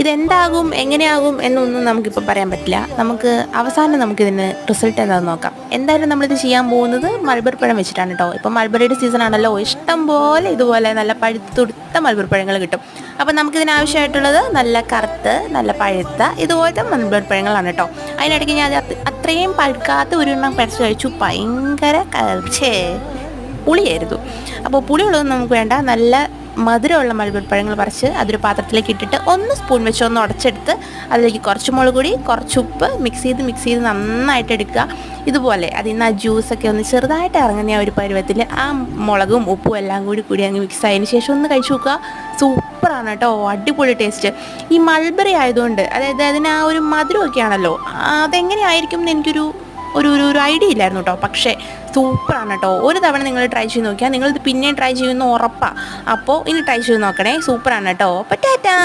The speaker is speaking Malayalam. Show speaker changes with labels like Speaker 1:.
Speaker 1: ഇതെന്താകും എങ്ങനെയാകും എന്നൊന്നും നമുക്കിപ്പോൾ പറയാൻ പറ്റില്ല. നമുക്ക് അവസാനം നമുക്കിതിന് റിസൾട്ട് എന്താണെന്ന് നോക്കാം. എന്തായാലും നമ്മളിത് ചെയ്യാൻ പോകുന്നത് മൾബറി പഴം വെച്ചിട്ടാണ് കേട്ടോ ഇപ്പം മൾബറിയുടെ സീസൺ ആണല്ലോ. ഇഷ്ടം പോലെ ഇതുപോലെ നല്ല പഴുത്തുടുത്ത മൾബറി പഴങ്ങൾ കിട്ടും. അപ്പം നമുക്കിതിന് ആവശ്യമായിട്ടുള്ളത് നല്ല കറുത്ത് നല്ല പഴുത്ത ഇതുപോലത്തെ മൾബറി പഴങ്ങളാണ് കേട്ടോ അതിനിടയ്ക്ക് ഞാൻ അത് അത്രയും പഴുക്കാത്ത ഒരു എണ്ണം പറിച്ച് കഴിച്ചു. ഭയങ്കര ഛേ പുളിയായിരുന്നു. അപ്പോൾ പുളിയുള്ളതൊന്നും നമുക്ക് വേണ്ട. നല്ല മധുരമുള്ള മൾബറി പഴങ്ങൾ പറിച്ച് അതൊരു പാത്രത്തിലേക്ക് ഇട്ടിട്ട് ഒന്ന് സ്പൂൺ വെച്ച് ഒന്ന് ഉടച്ചെടുത്ത് അതിലേക്ക് കുറച്ച് മുളക് കൂടി കുറച്ച് ഉപ്പ് മിക്സ് ചെയ്ത് മിക്സ് ചെയ്ത് നന്നായിട്ട് എടുക്കുക. ഇതുപോലെ അതിൽ നിന്ന് ആ ജ്യൂസൊക്കെ ഒന്ന് ചെറുതായിട്ട് ഇറങ്ങുന്ന ആ ഒരു പരുവത്തിൽ ആ മുളകും ഉപ്പും എല്ലാം കൂടി കൂടി അങ്ങ് മിക്സ് ആയതിന് ശേഷം ഒന്ന് കഴിച്ചു നോക്കുക. സൂപ്പറാണ് കേട്ടോ. അടിപൊളി ടേസ്റ്റ് ഈ മൾബറി ആയതുകൊണ്ട് അതായത് അതിന് ആ ഒരു മധുരമൊക്കെ ആണല്ലോ അതെങ്ങനെയായിരിക്കും എന്ന് എനിക്കൊരു ഒരു ഒരു ഒരു ഐഡിയ ഇല്ലായിരുന്നു കേട്ടോ. പക്ഷേ സൂപ്പറാണ് കേട്ടോ. ഒരു തവണ നിങ്ങൾ ട്രൈ ചെയ്ത് നോക്കിയാൽ നിങ്ങളിത് പിന്നെയും ട്രൈ ചെയ്യുന്ന ഉറപ്പാണ് അപ്പോൾ ഇനി ട്രൈ ചെയ്ത് നോക്കണേ. സൂപ്പറാണ് കേട്ടോ. അപ്പോൾ ടാറ്റാ.